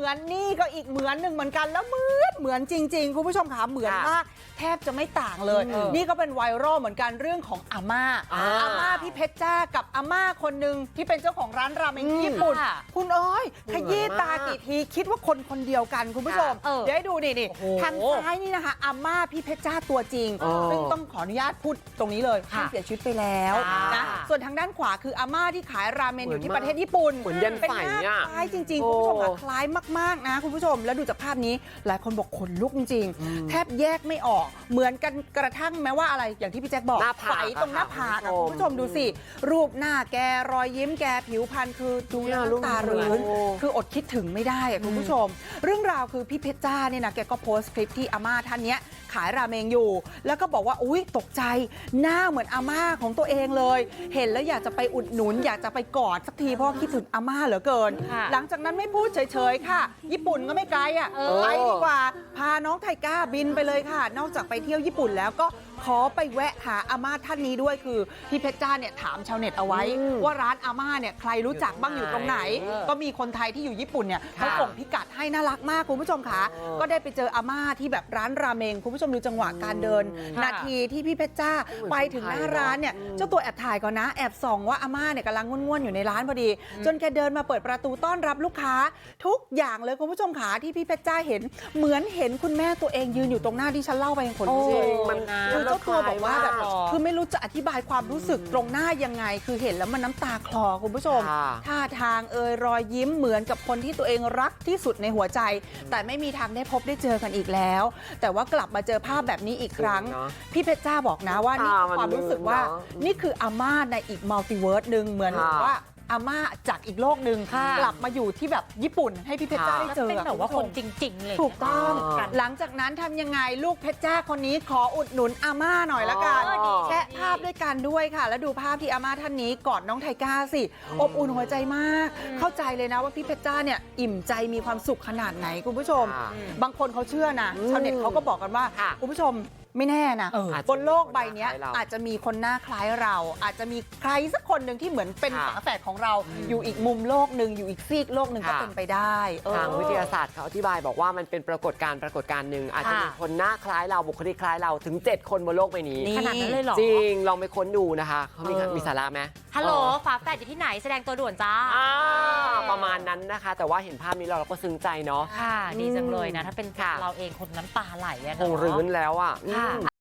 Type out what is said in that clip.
เหมือนนี่ก็อีกเหมือนหนึ่งเหมือนกันแล้วเหมือนเหมือนจริง ๆ คุณผู้ชมค่ะเหมือนค่ะมากแทบจะไม่ต่างเลยอืมนี่ก็เป็นไวรัลเหมือนกันเรื่องของอาม่าอ่าอาม่าพี่เพชรจ้ากับอาม่าคนหนึ่งที่เป็นเจ้าของร้านราเมงที่ญี่ปุ่นค่ะคุณเอ้ยเหมืขอนยี้ตามากกี่ทีคิดว่าคนคนเดียวกันคุณผู้ชมเออเดี๋ยวให้ดูนี่นี่โอ้โหทางซ้ายนี่นะคะอาม่าพี่เพชรจ้าตัวจริงเออซึ่งต้องขออนุญาตพูดตรงนี้เลยค่ะท่านเสียชีวิตไปแล้วค่ะนะส่วนทางด้านขวาคืออาม่าที่ขายราเมนอยู่ที่ประเทศญี่ปุ่นเหมือนเย็นเป็นไฝหน้าอะคล้ายจริงๆโอ้คุณผู้ชมค่ะคล้ายมากๆนะคุณผู้ชมแล้วดูจากภาพนี้หลายคนบอกขนลุกจริงอืมๆแทบแยกไม่ออกเหมือนกันกระทั่งแม้ว่าอะไรอย่างที่พี่แจ็คบอกหน้าผากไฝตรงหน้าผากอะค่ะคุณผู้ชมดูสิรูปหน้าแกรอยยิ้มแกผิวพรรณคือดูเนี่ยแล้วรูปน้ำตาเหมือนรื้นโอ้คืออดคิดถึงไม่ได้อะคุณผู้ชม เรื่องราวคือพี่เพชรจ้าเนี่ยนะแกก็โพสต์คลิปที่อาม่าท่านเนี้ย ขายราเมงอยู่ แล้วก็บอกว่าอุ้ยตกใจหน้าเหมือนอาม่าของตัวเองเลย เห็นแล้วอยากจะไปอุดหนุน อยากจะไปกอดสักทีเพราะว่าคิดถึงอาม่าเหลือเกิน ค่ะหลังจากนั้นไม่พูดเฉยๆค่ะ ญี่ปุ่นก็ไม่ไกลอะเออ ไปดีกว่า พาน้องไทก้าบินไปเลยค่ะ นอกจากไปเที่ยวญี่ปุ่นแล้วก็ ขอไปแวะหาอาม่าท่านนี้ด้วยคือพี่เพชรจ้าเนี่ยถามชาวเน็ตเอาไว้อืมว่าร้านอาม่าเนี่ยใครรู้จักบ้างอยู่ตรงไหนเออก็มีคนไทยที่อยู่ญี่ปุ่นเนี่ยเขาค่ะส่งพิกัดให้น่ารักมากคุณผู้ชมค่ะเออก็ได้ไปเจออาม่าที่แบบร้านราเมงคุณผู้ชมดูจังหวะการเดินอืมนาทีที่พี่เพชรจ้าเหมือนไปถึงหน้าคนไทยเนอะร้านเนี่ยอืมเจ้าตัวแอบถ่ายก่อนนะ แอบส่องว่าอาม่าเนี่ยกำลังง่วนๆอยู่ในร้านพอดี จนแกเดินมาเปิดประตูต้อนรับลูกค้า ทุกอย่างเลยคุณผู้ชมขาที่พี่เพชรจ้าเห็น เหมือนเห็นคุณแม่ตัวเองยืนอยู่ตรงหน้าที่ฉันเล่าไปยังขนลุกจเลริยงมันคือเจ้าตัวบอกว่าแบบคล้ยมกคือไม่รู้จะอธิบายความรู้สึกตรงหน้ายังไง คือเห็นแล้วมันน้ำตาคลอคุณผู้ชมค่ะท่าทางเอยรอยยิ้มเหมือนกับคนที่ตัวเองรักที่สุดในหัวใจ แต่ไม่มีทางได้พบได้เจอกันอีกแล้ว แต่ว่ากลับมาเจอภาพแบบนี้อีกครั้งจริงเนอะพี่เพชรจ้าบอกนะว่านี่คือความรู้สึกว่ามันลืมเนอะนี่คืออาม่าในอีกมัลติเวิร์สหนึ่งเหมือนค่ะว่า อาม่าจากอีกโลกหนึ่งค่ะกลับมาอยู่ที่แบบญี่ปุ่นให้พี่เพชรจ้าค่ะได้เจอเป็นแบบว่าณคผู้ชนมจริงๆเลยถูกต้องอ๋อหลังจากนั้นทำยังไงลูกเพชรจ้าคนนี้ขออุดหนุนอาม่าหน่อยละกันอ๋อดีแชะภาพด้วยกันด้วยค่ะ แล้วดูภาพที่อาม่าท่านนี้กอดน้องไทก้าสิอบอุ่นหัวใจมาก เข้าใจเลยนะว่าพี่เพชรจ้าเนี่ยอิ่มใจมีความสุขขนาดไหนคุณผู้ชมค่ะบางคนเขาเชื่อนะอืมชาวเน็ตเขาก็บอกกันว่าค่ะคุณผู้ชม ไม่แน่นะเออบนโลกใบเนี้ยอาจจะมีคนหน้าคล้ายเราอาจจะมีคนหน้าคล้ายเรา อาจจะมีใครสักคนหนึ่งที่เหมือนเป็นค่ะฝาแฝดของเรา อยู่อีกมุมโลกหนึ่งอยู่อีกซีกโลกหนึ่งก็ค่ะเป็นไปได้เออทางวิทยาศาสตร์เขาอธิบายบอกว่ามันเป็นปรากฏการณ์ปรากฏการณ์หนึ่งอาจจะมีค่ะคนหน้าคล้ายเราบุคลิกคล้ายเราถึง 7 คนบนโลกใบนี้นี่ขนาดนั้นเลยเหรอจริงลองไปค้นดูนะคะเขามีเออมีสาระไหมฮัลโหลเออฝาแฝดอยู่ที่ไหนแสดงตัวด่วนจ้าอ่าประมาณนั้นนะคะ แต่ว่าเห็นภาพนี้เราเราก็ซึ้งใจเนาะค่ะ ดีจังเลยนะ ถ้าเป็นค่ะเราเองคนน้ำตาไหลอะคเนาะงรื้นแล้วอะค่ะอืม